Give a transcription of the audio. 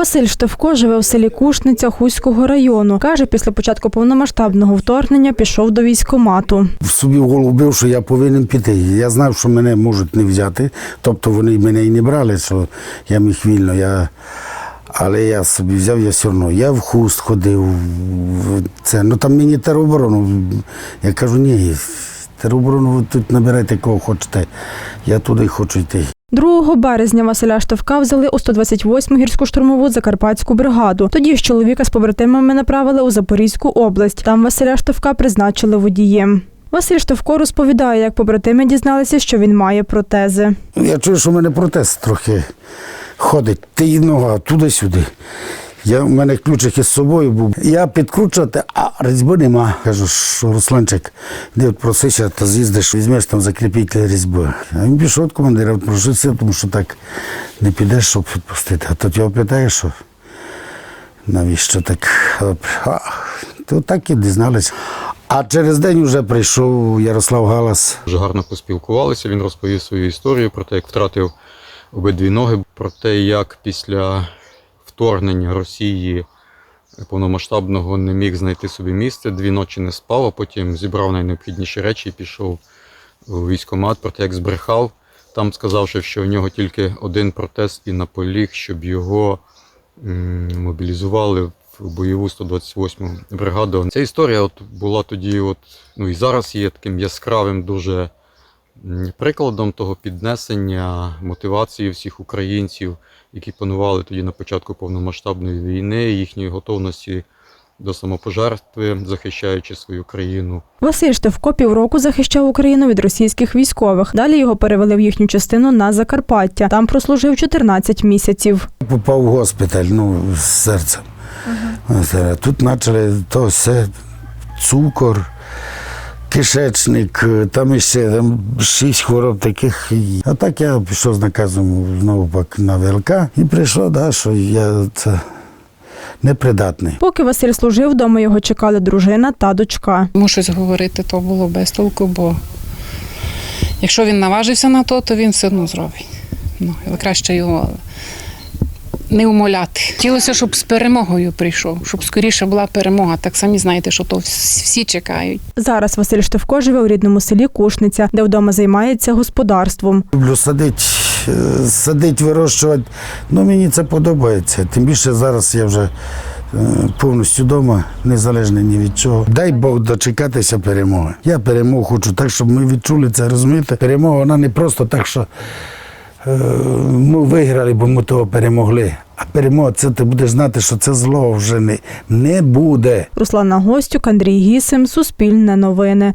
Василь Штовко живе в селі Кушниця Хуського району. Каже, після початку повномасштабного вторгнення пішов до військкомату. собі в голову бив, що я повинен піти. Я знав, що мене можуть не взяти, тобто вони мене і не брали, що я міг вільно. Я... Але я собі взяв, я все одно. Я в хуст ходив. Це. Ну там мені тероборону. Я кажу, ні, тероборону ви тут набирайте кого хочете. Я туди хочу йти. 2 березня Василя Штовка взяли у 128-му гірську штурмову Закарпатську бригаду. Тоді ж чоловіка з побратимами направили у Запорізьку область. Там Василя Штовка призначили водієм. Василь Штовко розповідає, як побратими дізналися, що він має протези. Я чую, що в мене протез трохи ходить. Ти нога туди-сюди. Я, у мене ключик із собою був. Я підкручувати, а різьби нема. Кажу, що Русланчик, де просися, та з'їздиш, візьмеш там закріпити різьби. А він пішов від командира, прожився, тому що так не підеш, щоб відпустити. А тут його питаєш, що навіщо так? А, то так і дізналися. А через день вже прийшов Ярослав Галас. Дуже гарно поспілкувалися. Він розповів свою історію про те, як втратив обидві ноги, про те, як після вторгнення Росії повномасштабного не міг знайти собі місце, дві ночі не спав, а потім зібрав найнеобхідніші речі і пішов у військкомат, про те, як збрехав. Там сказав, що в нього тільки один протез і наполіг, щоб його мобілізували в бойову 128 бригаду. Ця історія от була тоді, от, ну і зараз є таким яскравим дуже прикладом того піднесення мотивації всіх українців, які панували тоді на початку повномасштабної війни, їхньої готовності до самопожертви, захищаючи свою країну. Василь Штовко півроку захищав Україну від російських військових. Далі його перевели в їхню частину на Закарпаття. Там прослужив 14 місяців. Попав в госпіталь, ну, з серцем. Ось, Тут почали то все, цукор, кишечник, там іще там, шість хвороб таких. А так я пішов з наказом знову пак на ВЛК і прийшло, да, що я це непридатний. Поки Василь служив, вдома його чекали дружина та дочка. Йому щось говорити, то було без толку, бо якщо він наважився на то, то він все одно зробить. Ну, але краще його не умоляти. Хотілося, щоб з перемогою прийшов, щоб скоріше була перемога. Так самі знаєте, що то всі чекають. Зараз Василь Штовко живе у рідному селі Кушниця, де вдома займається господарством. Люблю садити, е, садити, вирощувати. Ну, мені це подобається. Тим більше зараз я вже е, повністю вдома, незалежний ні від чого. Дай Бог дочекатися перемоги. Я перемогу хочу так, щоб ми відчули це, розумієте? Перемога вона не просто так, що ми виграли, бо ми того перемогли. А перемога це ти будеш знати, що це зло вже не, не буде. Руслана Гостюк, Андрій Гісим, Суспільне новини.